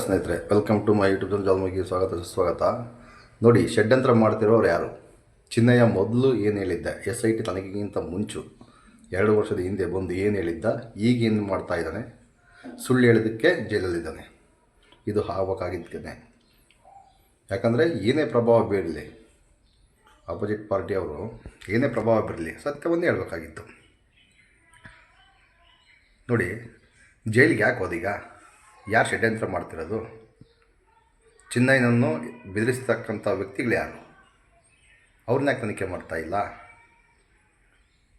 ಸ್ನೇಹಿತರೆ welcome to my YouTube ಜಾಲ್ಮಗಿ ಸ್ವಾಗತ ಸುಸ್ವಾಗತ ನೋಡಿ ಷಡ್ಯಂತ್ರ ಮಾಡ್ತಿರೋರು ಯಾರು? ಚಿನ್ನಯ್ಯ ಮೊದಲು ಏನು ಹೇಳಿದ್ದ? ಎಸ್ ಐ ಟಿ ತನಿಖೆಗಿಂತ ಮುಂಚು, ಎರಡು ವರ್ಷದ ಹಿಂದೆ ಬಂದು ಏನು ಹೇಳಿದ್ದ? ಈಗ ಏನು ಮಾಡ್ತಾ ಇದ್ದಾನೆ? ಸುಳ್ಳು ಹೇಳಿದ್ದಕ್ಕೆ ಜೈಲಲ್ಲಿದ್ದಾನೆ. ಇದು ಆಗಬೇಕಾಗಿದ್ದೇನೆ ಯಾಕಂದರೆ, ಏನೇ ಪ್ರಭಾವ ಬೀರಲಿ ಅಪೋಸಿಟ್ ಪಾರ್ಟಿಯವರು ಏನೇ ಪ್ರಭಾವ ಬೀರಲಿ, ಸತ್ಯವನ್ನೇ ಹೇಳಬೇಕಾಗಿತ್ತು. ನೋಡಿ, ಜೈಲಿಗೆ ಯಾಕೆ ಹೋದೀಗ ಯಾರು ಷಡ್ಯಂತ್ರ ಮಾಡ್ತಿರೋದು? ಚಿನ್ನಯ್ಯನನ್ನು ಬೆದರಿಸ್ತಕ್ಕಂಥ ವ್ಯಕ್ತಿಗಳು ಯಾರು? ಅವ್ರನ್ನ ಯಾಕೆ ತನಿಖೆ ಮಾಡ್ತಾ ಇಲ್ಲ?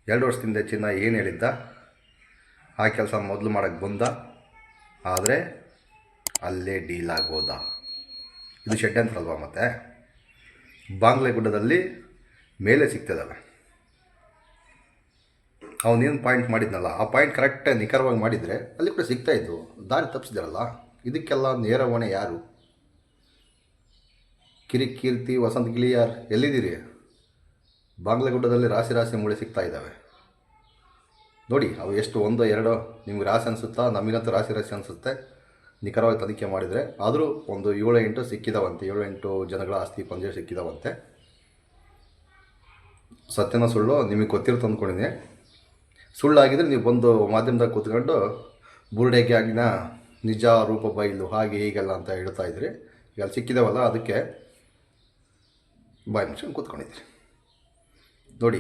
ಎರಡು ವರ್ಷದಿಂದ ಚಿನ್ನ ಏನು ಹೇಳಿದ್ದ? ಆ ಕೆಲಸ ಮೊದಲು ಮಾಡೋಕ್ಕೆ ಬಂದ, ಆದರೆ ಅಲ್ಲೇ ಡೀಲ್ ಇದು ಷಡ್ಯಂತ್ರ ಅಲ್ವಾ ಮತ್ತೆ? ಬಾಂಗ್ಲೆಗುಡ್ಡದಲ್ಲಿ ಮೇಲೆ ಸಿಗ್ತದಲ್ಲ ಅವನೇನು ಪಾಯಿಂಟ್ ಮಾಡಿದ್ನಲ್ಲ, ಆ ಪಾಯಿಂಟ್ ಕರೆಕ್ಟ್ ನಿಖರವಾಗಿ ಮಾಡಿದರೆ ಅಲ್ಲಿ ಕೂಡ ಸಿಗ್ತಾ ಇದ್ವು. ದಾರಿ ತಪ್ಪಿಸಿದ್ರಲ್ಲ, ಇದಕ್ಕೆಲ್ಲ ನೇರ ಹೊಣೆ ಯಾರು? ಕಿರಿ, ಕೀರ್ತಿ, ವಸಂತ ಗಿಳಿಯಾರ್, ಎಲ್ಲಿದ್ದೀರಿ? ಬಾಗ್ಲಗುಡ್ಡದಲ್ಲಿ ರಾಶಿ ರಾಶಿ ಮೂಳೆ ಸಿಗ್ತಾ ಇದ್ದಾವೆ. ನೋಡಿ, ಅವು ಎಷ್ಟು ಒಂದೋ ಎರಡೋ ನಿಮ್ಗೆ ರಾಶಿ ಅನಿಸುತ್ತಾ, ನಮಗಂತೂ ರಾಶಿ ರಾಶಿ ಅನಿಸುತ್ತೆ. ನಿಖರವಾಗಿ ತನಿಖೆ ಮಾಡಿದರೆ, ಆದರೂ ಒಂದು ಏಳು ಎಂಟು ಸಿಕ್ಕಿದಾವಂತೆ, ಏಳು ಎಂಟು ಜನಗಳ ಆಸ್ತಿ ಪಂಜೆ ಸಿಕ್ಕಿದಾವಂತೆ. ಸತ್ಯನ ಸುಳ್ಳು ನಿಮಗೆ ಗೊತ್ತಿರುತ್ತೆ ಅಂದ್ಕೊಂಡಿದ್ದೀನಿ. ಸುಳ್ಳಾಗಿದ್ರೆ ನೀವು ಬಂದು ಮಾಧ್ಯಮದಾಗ ಕೂತ್ಕೊಂಡು ಬುರುಡೆ ಗ್ಯಾಂಗ್ನ ನಿಜ ರೂಪ ಬೈಲು, ಹಾಗೆ ಹೀಗೆಲ್ಲ ಅಂತ ಹೇಳ್ತಾ ಇದ್ರಿ. ಈಗ ಅಲ್ಲಿ ಸಿಕ್ಕಿದಾವಲ್ಲ, ಅದಕ್ಕೆ ಬಾಯಿ ಮುಚ್ಚಿ ಕೂತ್ಕೊಂಡಿದ್ದೀರಿ ನೋಡಿ,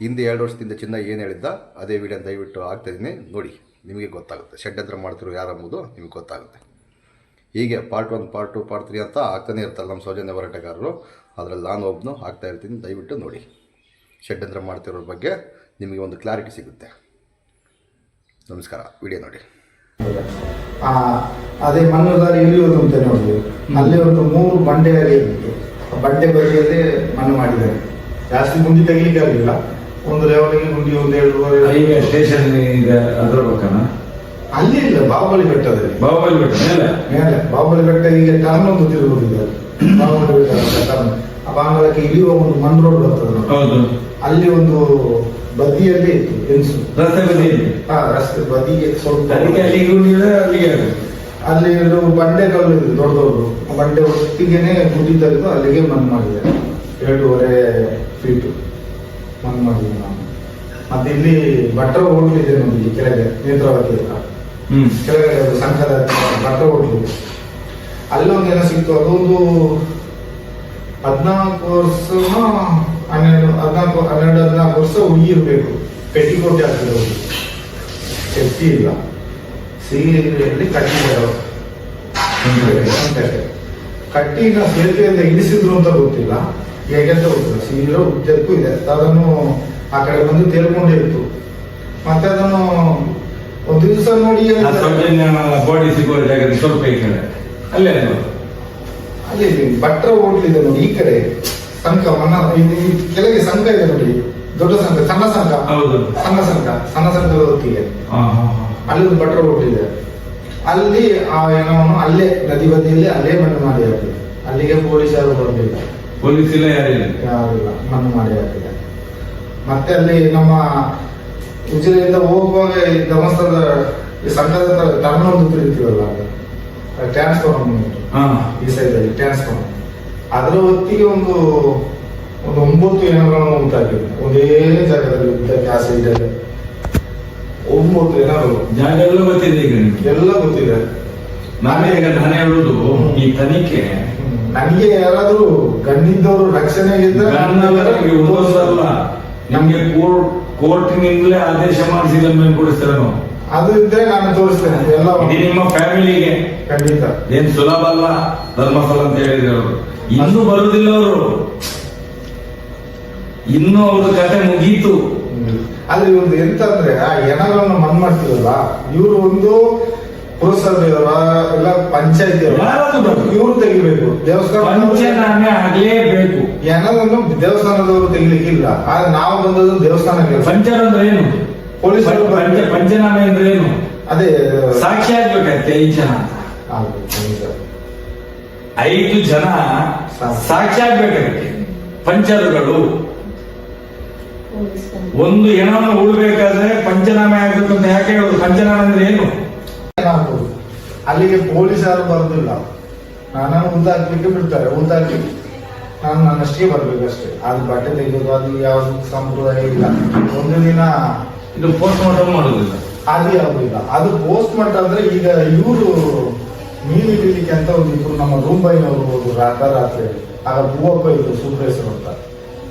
ಹಿಂದೆ ಎರಡು ವರ್ಷದಿಂದ ಚಿನ್ನ ಏನು ಹೇಳಿದ್ದ, ಅದೇ ವಿಡಿಯೋ ದಯವಿಟ್ಟು ಆಗ್ತಾಯಿದ್ದೀನಿ ನೋಡಿ, ನಿಮಗೆ ಗೊತ್ತಾಗುತ್ತೆ. ಷಡ್ಯಂತ್ರ ಮಾಡ್ತಿರೋ ಯಾರೆಂಬುದು ನಿಮಗೆ ಗೊತ್ತಾಗುತ್ತೆ. ಹೀಗೆ part one part two part three ಅಂತ ಆಗ್ತಾನೆ ಇರ್ತಾರೆ ನಮ್ಮ ಸೌಜನ್ಯ ಹೋರಾಟಗಾರರು. ಅದರಲ್ಲಿ ನಾನು ಒಬ್ಬನು ಆಗ್ತಾ ಇರ್ತೀನಿ. ದಯವಿಟ್ಟು ನೋಡಿ. ಷಡ್ಯಂತ್ರ ಮಾಡ್ತಿರೋರ ಬಗ್ಗೆ ನಿಮಗೆ ಒಂದು ಕ್ಲಾರಿಟಿ ಸಿಗುತ್ತೆ. ನಮಸ್ಕಾರ ವಿಡಿಯೋ ನೋಡಿ. ಆ, ಅದೇ ಮಣ್ಣುದಾರಿ ಇಳಿಯೋದು ಅಂತ ನೋಡಿದ್ವಿ. ಅಲ್ಲಿ ಒಂದು ಮೂರು ಬಂಡೆ ಇತ್ತು. ಆ ಬಂಡೆ ಬದಿಯಲ್ಲಿ ಮಣ್ಣು ಮಾಡಿದ್ದಾರೆ. ಜಾಸ್ತಿ ಗುಂಡಿ ತೆಗಿಲಿಕ್ಕೆ ಆಗಲಿಲ್ಲ. ಒಂದು ಲೆವೆಲ್ಗೆ ಗುಂಡಿ ಒಂದು ಎರಡೂವರೆ ಈಗ ಸ್ಟೇಷನ್ ಇದೆ ಅದರ ಪಕ್ಕನ ಅಲ್ಲಿ ಇಲ್ಲ ಬಾಹುಬಲಿ ಬೆಟ್ಟದಲ್ಲಿ ಬಾಹುಬಲಿ ಬೆಟ್ಟ ಮೇಲೆ? ಮೇಲೆ. ಬಾಹುಬಲಿ ಬೆಟ್ಟ ಈಗ ಟರ್ನ್ ಒಂದು ತಿರುಗುತ್ತಿದೆ ಬಾಹುಬಲಿ ಬೆಟ್ಟ ಟರ್ನ್ ಆ ಬಾಂಗ್ಲಕ್ಕೆ ಇಳಿಯುವ ಒಂದು ಮಣ್ಣು ರೋಡ್ ಬರ್ತದೆ ಹೌದು. ಅಲ್ಲಿ ಒಂದು ಬದಿಯಲ್ಲಿ ಇತ್ತು ಹೆಂಗಸು ರಸ್ತೆ ಬದಿಯಲ್ಲಿ? ಹಾ ರಸ್ತೆ ಬದಿಗೆ ಸ್ವಲ್ಪ ಅದಕ್ಕೆ ಅಲ್ಲಿಗೆ ಉಳಿದ್ರೆ ಅಲ್ಲಿಗೆ ಅಲ್ಲಿ ಬಂಡೆಗಳು ಇದೆ ದೊಡ್ಡ ದೊಡ್ಡ ಆ ಬಂಡೆ ಒಟ್ಟಿಗೆನೆ ಗುಡಿ ತೆಗೆದು ಅಲ್ಲಿಗೆ ಮಣ್ಣು ಮಾಡಿದೆ ಎರಡೂವರೆ ಫೀಟು ಮಣ್ಣು ಮಾಡಿದೆ ನಾನು. ಮತ್ತೆ ಇಲ್ಲಿ ಭಟ್ರ ಹೋಟ್ಲ್ ಇದೆ ನೋಡಿ ಕೆಳಗೆ ನೇತ್ರಾವತಿ ಹತ್ರ. ಹ್ಮ್. ಕೆಳಗಡೆ ಒಂದು ಸಂಘದ ಭಟ್ರ ಹೋಟ್ಲ್ ಇದೆ. ಅಲ್ಲೊಂದು ಸಿಕ್ತು ಅದೊಂದು ಹದಿನಾಲ್ಕು ವರ್ಷ ಹನ್ನೆರಡು ಹದಿನಾಲ್ಕು ಹನ್ನೆರಡು ಹದಿನಾಲ್ಕು ವರ್ಷ ಹುಡುಗಿ ಇರಬೇಕು ಪೆಟ್ಟಿಕೋಟೆ ಆಗ್ತದೆ ಶಕ್ತಿ ಇಲ್ಲ. ಸೀರೆಯಲ್ಲಿ ಅವರು. ಕಟ್ಟಿ ಈಗ ಸೇತುವೆಯಿಂದ ಇಳಿಸಿದ್ರು ಅಂತ ಗೊತ್ತಿಲ್ಲ. ಹೇಗೆ ಅಂತ ಗೊತ್ತಿಲ್ಲ. ಸೀರೆ ಉದ್ದಕ್ಕೂ ಇದೆ. ಅದನ್ನು ಆ ಕಡೆ ಬಂದು ತೇಲ್ಕೊಂಡೇ ಇತ್ತು ಮತ್ತೆ ಅದನ್ನು ಒಂದು ದಿವಸ ನೋಡಿ ಬಾಡಿ ಸಿಗುವ ಜಾಗದಲ್ಲಿ ಸ್ವಲ್ಪ ಈ ಕಡೆ. ಅಲ್ಲೇ. ಅಲ್ಲಿ ಭಟ್ರ ಓಡ್ಲಿದೆ ನೋಡಿ ಈ ಕಡೆ. ಸಂಘ ಇಲ್ಲಿ ಕೆಳಗೆ ಸಂಘ ಇದೆ ನೋಡಿ. ದೊಡ್ಡ ಸಂಘ ಸಣ್ಣ ಸಂಘ. ಹೌದು. ಸಣ್ಣ ಸಂಘ ಸಣ್ಣ ಸಂಘದ ಹೊತ್ತಿಗೆ ಹಾ ಹಾ ಹಾ. ಅಲ್ಲಿ ಒಂದು ಭಟ್ರ ಅಲ್ಲಿ ಆ ಏನೋ ಅಲ್ಲೇ ನದಿ ಬದಿಯಲ್ಲಿ ಅಲ್ಲೇ ಮಣ್ಣು ಮಾಡಿ ಹಾಕಿದೆ. ಅಲ್ಲಿಗೆ ಪೊಲೀಸ್ ಯಾರು ಬರಲಿಲ್ಲ ಪೊಲೀಸ್ ಇಲ್ಲ ಯಾರಿಲ್ಲ ಯಾರಿಲ್ಲ. ಮಣ್ಣು ಮಾಡಿ ಹಾಕಿದೆ. ಮತ್ತೆ ಅಲ್ಲಿ ನಮ್ಮ ಉಜಿರೆಯಿಂದ ಹೋಗುವಾಗ ಈ ಧರ್ಮಸ್ಥಳದ ಈ ಸಂಘದ ತರ ಟರ್ನ್ ಒಂದು ತಿರುಗ್ತೀವಲ್ಲ ಟ್ರಾನ್ಸ್ಫಾರ್ಮ್ ಈ ಸೈಡ್ ಈ ಸೈಡಲ್ಲಿ ಟ್ರಾನ್ಸ್ಫಾರ್ಮ್ ಅದರ ಹೊತ್ತಿಗೆ ಒಂದು ಒಂದು ಒಂಬತ್ತು ಏನಾದ್ರು ಉಂಟಾಗಿದೆ ಒಂದೇ ಜಾಗದಲ್ಲಿ ಗ್ಯಾಸ್ ಇದ್ದಾರೆ ಒಂಬತ್ತು ಏನಾದ್ರು. ಜಾಗ ಎಲ್ಲ ಗೊತ್ತಿದೆ ಈಗ ನಿಮ್ಗೆ. ಎಲ್ಲ ಗೊತ್ತಿದೆ. ನಾನೇ ಈಗ ನಾನು ಹೇಳುದು ಈ ತನಿಖೆ. ನನಗೆ ಯಾರಾದ್ರೂ ಗಂಡಿದ್ದವರು ರಕ್ಷಣೆ ಒಂದೊಂದಲ್ಲ ನಮ್ಗೆ ಕೋರ್ಟ್ ಕೋರ್ಟಿನಿಂದಲೇ ಆದೇಶ ಮಾಡಿಸಿದ ಮೇಲೆ ಕೊಡಿಸ್ತಾರೆ ನಾವು? ಅದು ಇದ್ರೆ ನಾನು ತೋರಿಸ್ತೇನೆ. ಎಲ್ಲ ನಿಮ್ಮ ಫ್ಯಾಮಿಲಿಗೆ. ಖಂಡಿತ. ಏನ್ ಸುಲಭ ಅಲ್ಲ? ಧರ್ಮಸ್ಥಳ ಅಂತ ಹೇಳಿದ್ರು ಅವರು. ಇನ್ನೂ ಬರುದಿಲ್ಲ ಅವರು. ಇನ್ನೂ ಅವ್ರ ಕತೆ ಮುಗೀತು. ಅಲ್ಲಿ ಒಂದು ಎಂತ ಅಂದ್ರೆ ಆ ಹೆಣಗಳನ್ನು ಮನ್ ಮಾಡ್ತೀವಲ್ಲ ಇವರು ಒಂದು ಪುರಸಭೆಯವರ ಎಲ್ಲ ಪಂಚಾಯತಿ ಇವ್ರು ತೆಗಿಬೇಕು. ದೇವಸ್ಥಾನ ಆಗ್ಲೇಬೇಕು. ಹೆಣವನ್ನು ದೇವಸ್ಥಾನದವರು ತೆಗಿಲಿಕ್ಕಿಲ್ಲ. ಆದ್ರೆ ನಾವು ಬಂದದ್ದು ದೇವಸ್ಥಾನಕ್ಕೆ. ಪಂಚರ ಅಂದ್ರೆ ಏನು? ಪೊಲೀಸರು ಪಂಚ- ಪಂಚ- ಪಂಚನಾಮೆ ಅಂದ್ರೆ ಏನು? ಅದೇ ಸಾಕ್ಷಿ ಆಗ್ಬೇಕಂತೆ ಈ ಜನ. ಐದು ಜನ ಸಾಕ್ಷಿ ಆಗ್ಬೇಕಂತೆ. ಪಂಚರುಗಳು. ಒಂದು ಹೆಣವನ್ನು ಉಳ್ಬೇಕಾದ್ರೆ ಪಂಚನಾಮೆ ಆಗ್ಬೇಕು ಅಂತ ಯಾಕೆ ಹೇಳುದು? ಪಂಚನಾಮೆ ಅಂದ್ರೆ ಏನು? ಅಲ್ಲಿಗೆ ಪೊಲೀಸ್ ಯಾರು ಬರೋದಿಲ್ಲ. ನನ್ನನ್ನು ಉದ್ದ ಬಿಟ್ಟು ಬಿಡ್ತಾರೆ. ಉದ್ದಾಕ್ಲಿಕ್ಕೆ ನಾನು ನನ್ನಷ್ಟೇ ಬರ್ಬೇಕು ಅಷ್ಟೇ ಅದು ಬಟ್ಟೆ ತೆಗೆಯೋದು ಅದು ಯಾವ ಸಂಪ್ರದಾಯ ಇಲ್ಲ. ಒಂದು ದಿನ ಇದು ಪೋಸ್ಟ್ ಮಾರ್ಟಮ್ ಮಾಡೋದಿಲ್ಲ. ಅದು ಯಾವುದಿಲ್ಲ ಅದು ಪೋಸ್ಟ್ ಮಾರ್ಟಮ್ ಅಂದ್ರೆ ಈಗ ಇವರು ಮೀನು ಹಿಡೀಲಿಕ್ಕೆ ಅಂತ ಒಂದು ಇಬ್ರು ನಮ್ಮ ರೂಮ್ ಬೈನವರು ಹೋದ್ರು ರಾತ್ರಿ ರಾತ್ರಿ ಆಗ ಹೂವಪ್ಪ ಇದ್ರು ಸುಬ್ರೇಶ್ವರ ಅಂತ.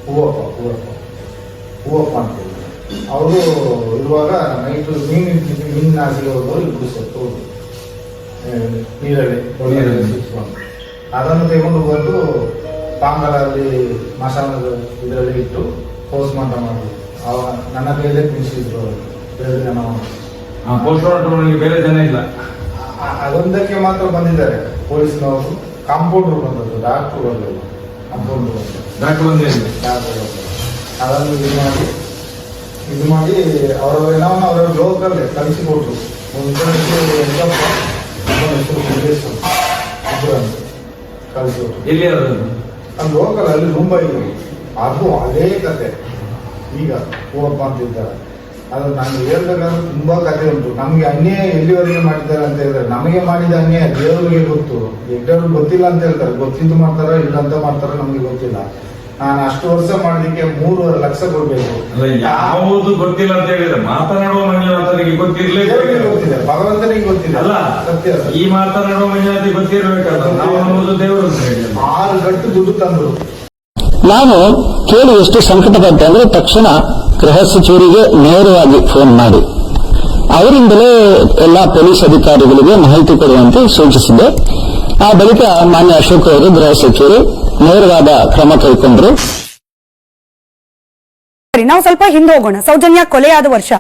ಹೂವಪ್ಪ ಹೂವಪ್ಪ. ಹೂವಪ್ಪ ಅಂತ ಅವರು ಇರುವಾಗ ನೈಟ್ ಮೀನು ಹಿಡಿಲಿಕ್ಕೆ ಮೀನು ನಾಸಿಗೆ ಹೋದವರು ಇಬ್ರು ಸತ್ತು ನೀರಲ್ಲಿ ನೀರಲ್ಲಿ. ಸಿಕ್ಕೊಂಡು ಅದನ್ನು ತಗೊಂಡು ಬಂದು ಪಾಂಗಲಲ್ಲಿ ಮಸಾಲದ ಇದರಲ್ಲಿ ಇಟ್ಟು ಪೋಸ್ಟ್ ಮಾರ್ಟಮ್ ಮಾಡಿದ್ರು. ಅವ ನನ್ನ ಕೈಯಲ್ಲೇ ತಿನ್ಸಿದ್ರು ಅವರು. ಬೇರೆ ಜನ ಪೋಸ್ಟ್ ಮಾರ್ಟಮ್ ಬೇರೆ ಜನ ಇಲ್ಲ. ಅದೊಂದಕ್ಕೆ ಮಾತ್ರ ಬಂದಿದ್ದಾರೆ. ಪೊಲೀಸ್ನವರು ಕಾಂಪೌಂಡರ್ ಬಂದದ್ದು ಡಾಕ್ಟರ್ ಬಂದದ್ದು. ಕಾಂಪೌಂಡರ್ ಡಾಕ್ಟರ್ ಅದನ್ನು ಇದು ಮಾಡಿ ಇದು ಮಾಡಿ ಅವರ ಏನೋ ಅವರ ಲೋಕಲ್ಲೇ ಕಲಿಸಿಕೊಟ್ರು ಒಂದು ಹೆಸರು ಹೆಸರು ಕಳಿಸಿಕೊಟ್ರು. ಎಲ್ಲಿ ಲೋಕಲ್ ಅಲ್ಲಿ ಮುಂಬೈ ಅದು ಅದೇ ಕತೆ. ಈಗ ಹೂವಪ್ಪ ಅಂತ ಇದ್ದಾರೆ ಅದು ನಾನು ಹೇಳ್ಬೇಕಾದ್ರೆ ತುಂಬಾ ಕಥೆ ಉಂಟು. ನಮಗೆ ಅನ್ಯಾಯ ಎಲ್ಲಿವರೆಗೆ ಮಾಡಿದ್ದಾರೆ ಅಂತ ಹೇಳಿದ್ರೆ ನಮಗೆ ಮಾಡಿದ ಅನ್ಯಾಯ ದೇವರಿಗೆ ಗೊತ್ತು. ಎಲ್ಲರೂ ಗೊತ್ತಿಲ್ಲ ಅಂತ ಹೇಳ್ತಾರೆ. ಗೊತ್ತಿದ್ದು ಮಾಡ್ತಾರ ಇಲ್ಲ ಅಂತ ಮಾಡ್ತಾರ ನಮಗೆ ಗೊತ್ತಿಲ್ಲ. ನಾನು ಅಷ್ಟು ವರ್ಷ ಮಾಡಲಿಕ್ಕೆ ಮೂರುವರೆ ಲಕ್ಷ ಕೊಡ್ಬೇಕು. ಅಲ್ಲ ಯಾವುದು ಗೊತ್ತಿಲ್ಲ ಅಂತ ಹೇಳಿದ್ರೆ ಮಾತನಾಡುವ ಮಂಜುನಾಥನಿಗೆ ಗೊತ್ತಿರ್ಲೇಬೇಕು ಗೊತ್ತಿದೆ. ಭಗವಂತನಿಗೆ ಗೊತ್ತಿಲ್ಲ ಅಲ್ಲ ಸತ್ಯ. ಈ ಮಾತನಾಡುವ ಮಂಜುನಾಥಿಗೆ ಗೊತ್ತಿರ್ಬೇಕಲ್ಲ. ನಾವು ಅನ್ನೋದು ದೇವರು ಆರು ಗಂಟು ದುಡ್ಡು ತಂದರು. ನಾನು ಕೇಳಿ ಎಷ್ಟು ಬಂತೆ ಅಂದ್ರೆ ತಕ್ಷಣ ಗೃಹ ಸಚಿವರಿಗೆ ನೇರವಾಗಿ ಫೋನ್ ಮಾಡಿ. ಅವರಿಂದಲೇ ಎಲ್ಲ ಪೊಲೀಸ್ ಅಧಿಕಾರಿಗಳಿಗೆ ಮಾಹಿತಿ ಕೊಡುವಂತೆ ಸೂಚಿಸಿದೆ. ಆ ಬಳಿಕ ಮಾನ್ಯ ಅಶೋಕ್ ಅವರು ಗೃಹ ಸಚಿವರು ನೇರವಾದ ಕ್ರಮ ಕೈಗೊಂಡರು. ಸರಿ ನಾವು ಸ್ವಲ್ಪ ಹಿಂದೆ ಹೋಗೋಣ. ಸೌಜನ್ಯ ಕೊಲೆಯಾದ ವರ್ಷ.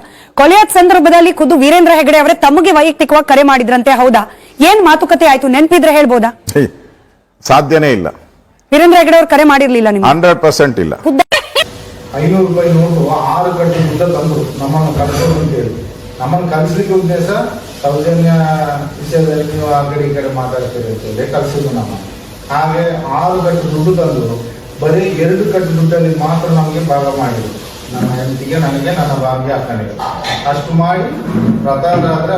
ಕೊಲೆಯಾದ ಸಂದರ್ಭದಲ್ಲಿ ಖುದ್ದು ವೀರೇಂದ್ರ ಹೆಗಡೆ ಅವರೇ ತಮಗೆ ವೈಯಕ್ತಿಕವಾಗಿ ಕರೆ ಮಾಡಿದ್ರಂತೆ ಹೌದಾ? ಏನ್ ಮಾತುಕತೆ ಆಯ್ತು? ನೆನ್ಪಿದ್ರೆ ಹೇಳ್ಬೋದಾ? ಸಾಧ್ಯನೇ ಇಲ್ಲ. ವೀರೇಂದ್ರ ಹೆಗಡೆ ಅವರು ಕರೆ ಮಾಡಿರ್ಲಿಲ್ಲ ನಿಮ್ಗೆ? ಹಂಡ್ರೆಡ್ ಪರ್ಸೆಂಟ್ ಇಲ್ಲ. ಖುದ್ದ ಐನೂರು ರೂಪಾಯಿ ನೋಟು ಆರು ಗಂಟೆ ದುಡ್ಡ ತಂದರು ನಮ್ಮನ್ನು ಕರೆಸೋದು ಅಂತೇಳಿ ನಮ್ಮನ್ನು ಕಲಿಸ್ಲಿಕ್ಕೆ ಉದ್ದೇಶ ಸೌಜನ್ಯ ವಿಷಯದಲ್ಲಿ ನೀವು ಆ ಕಡೆ ಈ ಕಡೆ ಮಾತಾಡ್ತೀರಿ ಅಂತೇಳಿ ಕಲಿಸಿದ್ರು ನಮ್ಮ. ಹಾಗೆ ಆರು ಗಂಟೆ ದುಡ್ಡು ತಂದರು ಬರೀ ಎರಡು ಕಟ್ಟು ದುಡ್ಡಲ್ಲಿ ಮಾತ್ರ ನಮಗೆ ಭಾಗ ಮಾಡಿದ್ರು. ನನ್ನ ಹೆಂಡತಿಗೆ ನನಗೆ ನನ್ನ ಭಾಗ್ಯ ಅಕ್ಕನಿಗೆ. ಅಷ್ಟು ಮಾಡಿ ಪ್ರತಾಪರಾದ್ರೆ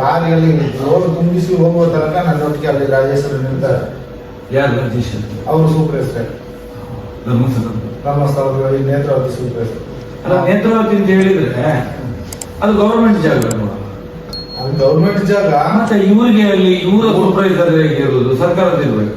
ಲಾರಿಯಲ್ಲಿ ರೋಡ್ ತುಂಬಿಸಿ ಹೋಗುವ ತನಕ ನನ್ನೊಟ್ಟಿಗೆ ಅಲ್ಲಿ ರಾಜೇಶ್ವರ ನಿಲ್ತಾರೆ ಯಾರು ರಾಜೇಶ್ವರ ಅವರು ಸೂಪರ್ ಧರ್ಮಸ್ಥಳ ಧರ್ಮಸ್ಥಳದಲ್ಲಿ ನೇತ್ರಾವತಿ ಸೂಪರ್ ಅಲ್ಲ ನೇತ್ರಾವತಿ ಅಂತ ಹೇಳಿದ್ರೆ ಅದು ಗೌರ್ಮೆಂಟ್ ಜಾಗ? ಅದು ಗೌರ್ಮೆಂಟ್ ಜಾಗ? ಮತ್ತೆ ಇವರಿಗೆ ಅಲ್ಲಿ ಇವರ ಸೂಪರ್ವೈಸರ್ ಇರುವುದು ಸರ್ಕಾರದ ಇರ್ಬೇಕು.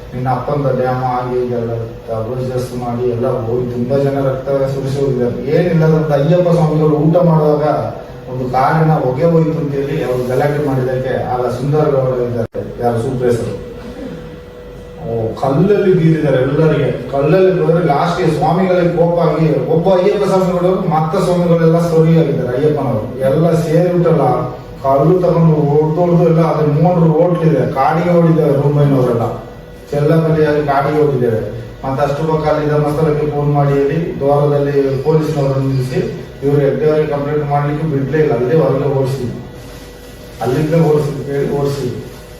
ನಿನ್ನ ಅಪ್ಪಂದ ಡ್ಯಾಮ್ ಆಗಿ ಅಬ್ರೋಜಸ್ ಮಾಡಿ ಎಲ್ಲ ಹೋಗಿ ತುಂಬಾ ಜನ ರಕ್ತ ಸುರಿಸಿ ಹೋಗಿದ್ದಾರೆ ಏನಿಲ್ಲದಂತ ಅಯ್ಯಪ್ಪ ಸ್ವಾಮಿಗಳು ಊಟ ಮಾಡುವಾಗ ಒಂದು ಕಾರಿನ ಹೊಗೆ ಹೋಯ್ತು ಅಂತೇಳಿ ಅವರು ಗಲಾಟೆ ಮಾಡಿದಕ್ಕೆ ಆಗ ಸುಂದರ ಗೌಡ ಇದ್ದಾರೆ. ಯಾರು? ಸೂಪ್ರೇಸರು ಓ, ಕಲ್ಲಲ್ಲಿ ಬೀರಿದ್ದಾರೆ ಎಲ್ಲರಿಗೆ. ಕಲ್ಲಲ್ಲಿ ಹೋದ್ರೆ ಲಾಸ್ಟ್ಗೆ ಸ್ವಾಮಿಗಳಿಗೆ ಕೋಪ ಆಗಿ ಒಬ್ಬ ಅಯ್ಯಪ್ಪ ಸ್ವಾಮಿಗಳು ಮತ್ತ ಸ್ವಾಮಿಗಳೆಲ್ಲ ಸರಿ ಆಗಿದ್ದಾರೆ ಅಯ್ಯಪ್ಪನವರು. ಎಲ್ಲ ಸೇರಿಬಿಟ್ಟಲ್ಲ. ಕಲ್ಲು ತಗೊಂಡು ಓಡ್ದೊಳ್ದು ಎಲ್ಲ ಅದ್ರ ಮೂರು ಓಟ್ಲಿದೆ ಕಾಡಿಗೆ ಹೊಡಿದ್ದೇವೆ ರೂಮೈನವರೆಲ್ಲ ಅಲ್ಲಿ ಕಾಡಿಗೆ ಹೋಗಿದ್ದೇವೆ. ಮತ್ತೆ ಅಷ್ಟು ಪಕ್ಕ ಅಲ್ಲಿ ಧರ್ಮಸ್ಥಳಕ್ಕೆ ಫೋನ್ ಮಾಡಿ ಹೇಳಿ ದ್ವಾರದಲ್ಲಿ ಪೊಲೀಸ್ನವರನ್ನು ನಿಲ್ಲಿಸಿ ಇವರು ಹೆಗ್ಡೆಯವರಿಗೆ ಕಂಪ್ಲೇಂಟ್ ಮಾಡ್ಲಿಕ್ಕೆ ಬಿಡ್ಲೇ ಇಲ್ಲ. ಅಲ್ಲೇ ಹೊರಗೆ ಓಡಿಸಿ. ಅಲ್ಲಿಂದ ಓಡಿಸಿ ಓಡಿಸಿ.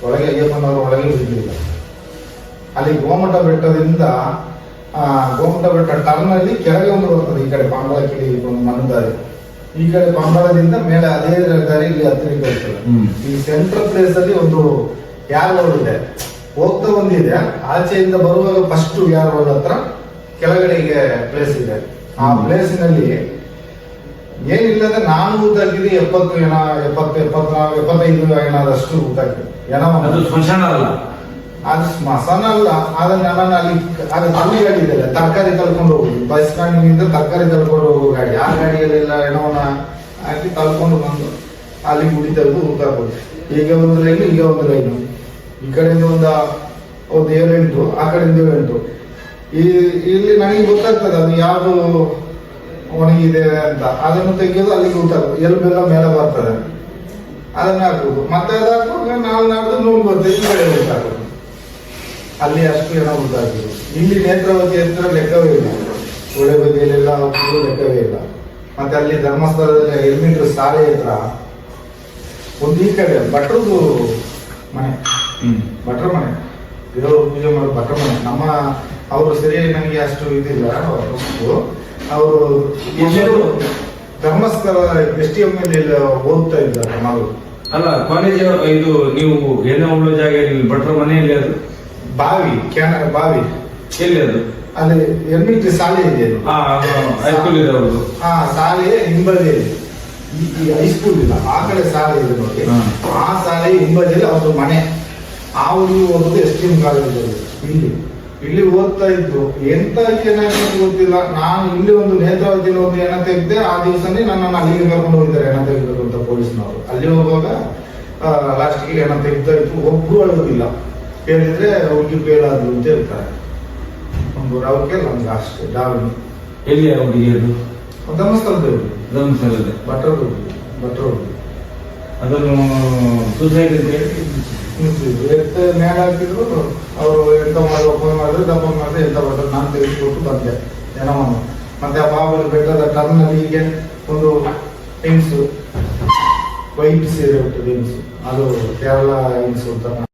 ಒಳಗೆ ಅಯ್ಯಪ್ಪನವರು ಒಳಗೆ ಬಿಡ್ಲಿಲ್ಲ ಅಲ್ಲಿ ಗೋಮಠ ಬೆಟ್ಟದಿಂದ ಗೋಮಠ ಗೋಮಟ ಬೆಟ್ಟ ಟರ್ನ್ ಅಲ್ಲಿ ಕೆಳಗೆ ಒಂದು ಬರ್ತದೆ. ಈ ಕಡೆ ಪಾಂಬಳ ಕಿಡಿ ಒಂದು ಮಣ್ಣು ದಾರಿ. ಈ ಕಡೆ ಪಾಂಬಳದಿಂದ ಮೇಲೆ ಅದೇ ದಾರಿ ಇಲ್ಲಿ ಹತ್ತಿರ ಈ ಸೆಂಟ್ರಲ್ ಪ್ಲೇಸ್ ಅಲ್ಲಿ ಒಂದು ಯಾರು ಇದೆ ಹೋಗ್ತಾ ಒಂದಿದೆ ಆಚೆಯಿಂದ ಬರುವಾಗ ಫಸ್ಟ್ ಯಾರೋ ಹತ್ರ ಕೆಳಗಡೆಗೆ ಪ್ಲೇಸ್ ಇದೆ. ಆ ಪ್ಲೇಸ್ ಪ್ಲೇಸಿನಲ್ಲಿ ಏನಿಲ್ಲದ ನಾನು ಊತಾಕಿದ್ರೆ ಎಪ್ಪತ್ತು ಏನ ಎಪ್ಪತ್ತು ಎಪ್ಪತ್ನಾಲ್ಕು ಎಪ್ಪತ್ತೈದು ಏನಾದಷ್ಟು ಊದಾಗಿದೆ ಏನೋ ಅದು ಸ್ಮಶಾನ ಅಲ್ಲ? ಅದು ಸ್ಮಶಾನ ಅಲ್ಲ. ಆದ್ರೆ ನನ್ನನ್ನು ಅಲ್ಲಿ ಅದು ಅಲ್ಲಿ ಗಾಡಿ ಇದೆ ತರಕಾರಿ ತಳ್ಕೊಂಡು ಹೋಗುದು ಬಸ್ ಸ್ಟ್ಯಾಂಡಿನಿಂದ ತರಕಾರಿ ತಳ್ಕೊಂಡು ಹೋಗೋ ಗಾಡಿ. ಆ ಗಾಡಿಯಲ್ಲೆಲ್ಲ ಹೆಣವನ್ನ ಹಾಕಿ ತಳ್ಕೊಂಡು ಬಂದು ಅಲ್ಲಿ ಗುಡಿ ತೆಗೆದು ಊಟ ಹೀಗೆ ಈಗ ಒಂದು ಲೈನು ಈಗ ಒಂದು ಲೈನು ಈ ಕಡೆಯಿಂದ ಒಂದು ಒಂದು ಏಳೆಂಟು ಆ ಕಡೆಯಿಂದ ಏಳೆಂಟು ಈ, ಇಲ್ಲಿ ನನಗೆ ಗೊತ್ತಾಗ್ತದೆ ಅದು ಯಾವುದು ಒಣಗಿದೆ ಅಂತ. ಅದನ್ನು ತೆಗೆಯೋದು ಅಲ್ಲಿಗೆ ಎಲ್ಲ ಎಲ್ಬೆಲ್ಲ ಮೇಲೆ ಬರ್ತದೆ. ಅದನ್ನ ಹಾಕುದು ಮತ್ತೆ ಅದು ಹಾಕುವಾಗ ನಾಲ್ ನಾಡ್ದು ನೂರು ಬರ್ತದೆ. ಈ ಕಡೆ ಅಲ್ಲಿ ಅಷ್ಟು ಜನ ಗೊತ್ತಾಗ್ತದೆ ಇಲ್ಲಿ ನೇತ್ರಾವತಿ ಹತ್ರ ಲೆಕ್ಕವೇ ಇಲ್ಲ. ಒಳ್ಳೆ ಬದಿಯಲ್ಲೆಲ್ಲ ಲೆಕ್ಕವೇ ಇಲ್ಲ. ಮತ್ತೆ ಅಲ್ಲಿ ಧರ್ಮಸ್ಥಳದಲ್ಲಿ ಎಲ್ಮೀಟರ್ ಸಾಲೆ ಹತ್ರ. ಒಂದು ಈ ಕಡೆ, ಭಟ್ರದ್ದು ಮನೆ. ಭಟ್ರ ಮನೆ ದೇವ್ರ ಪೂಜೆ ಮಾಡೋ ಭಟ್ರ ಮನೆ ನಮ್ಮ ಅವರು ಸರಿಯಾಗಿ ನನಗೆ ಅಷ್ಟು ಇದಿಲ್ಲ. ಅವರು Dharmasthala S T M L ಓದ್ತಾ ಇದ್ದಾರೆ ನಾವು ಅಲ್ಲ ಕಾಲೇಜ್ ಇದು ನೀವು ಏನೋ ಉಳ್ಳೋ ಜಾಗ ಭಟ್ರ ಮನೆಯಲ್ಲಿ ಅದು? ಬಾವಿ ಕ್ಯಾನ ಬಾವಿ. ಎಲ್ಲಿ ಅದು? ಅಲ್ಲಿ ಎಲ್ಮಿಟ್ರಿ ಶಾಲೆ ಇದೆ. ಹಾ ಹೈಸ್ಕೂಲ್ ಇದೆ ಅವ್ರದ್ದು. ಆ ಶಾಲೆ ಹಿಂಬದಿಯಲ್ಲಿ ಈ ಈ ಹೈಸ್ಕೂಲ್ ಇಲ್ಲ. ಆ ಕಡೆ ಶಾಲೆ ಇದೆ ನೋಡಿ. ಆ ಶಾಲೆ ಹಿಂಬದಿಯಲ್ಲಿ ಅವ್ರದ್ದು ಮನೆ. ಆ ಹುಡುಗಿ ಓದೋದು ಎಸ್ ಟಿ ಎಂ ಕಾಲೇಜಲ್ಲಿ ಇಲ್ಲಿ ಇಲ್ಲಿ ಓದ್ತಾ ಇದ್ದು ಎಂತ ಏನಾಗಿ ಗೊತ್ತಿಲ್ಲ. ನಾನು ಇಲ್ಲಿ ಒಂದು ನೇತ್ರಾವತಿಯಲ್ಲಿ ಒಂದು ಎಣ ತೆಗೆದೆ ಆ ದಿವಸನೇ ನನ್ನನ್ನು ಅಲ್ಲಿಗೆ ಕರ್ಕೊಂಡು ಹೋಗಿದ್ದಾರೆ ಎಣ ತೆಗಿಬೇಕು ಅಂತ ಪೊಲೀಸ್ನವರು. ಅಲ್ಲಿ ಹೋಗುವಾಗ ಲಾಸ್ಟಿಗೆ ಎಣ ತೆಗಿತಾ ಇತ್ತು. ಒಬ್ರು ಅಳೋದಿಲ್ಲ. ಹೇಳಿದ್ರೆ ಹುಡುಗಿ ಫೇಲ್ ಆದ್ರು ಅಂತ ಹೇಳ್ತಾರೆ. ಒಂದು ರವಕ್ಕೆ ನಮ್ಗೆ ಅಷ್ಟೇ ಡಾವಣಿ ಎಲ್ಲಿ ಹುಡುಗಿಯರು ಧರ್ಮಸ್ಥಳದಲ್ಲಿ ಧರ್ಮಸ್ಥಳದಲ್ಲಿ. ಭಟ್ರ ಭಟ್ರದು ಅದನ್ನು ಸುಸೈಡ್ ಅಂತ ಹೇಳಿ? ಎತ್ತ ಮೇಲೆ ಹಾಕಿದ್ರು ಅವರು ಎಂತ ಮಾಡಿ ಓಪನ್ ಮಾಡಿದ್ರು ದಪ್ಪ ಮಾಡಿದ್ರೆ ಎಂತ ಬರ್ತದೆ ನಾನು ತೆಗೆದುಕೊಟ್ಟು ಬಂದೆ ಜನವನ್ನು ಮತ್ತೆ ಆ ಬಾಬುಲಿ ಬೆಟ್ಟದ ಟರ್ನಲ್ಲಿ ಹೀಗೆ ಒಂದು ಹಿಂಗ್ಸು ವೈಟ್ ಸೀರೆ ಉಂಟು ಹಿಂಗ್ಸು ಅದು ಕೇರಳ ಇನ್ಸು ಅಂತ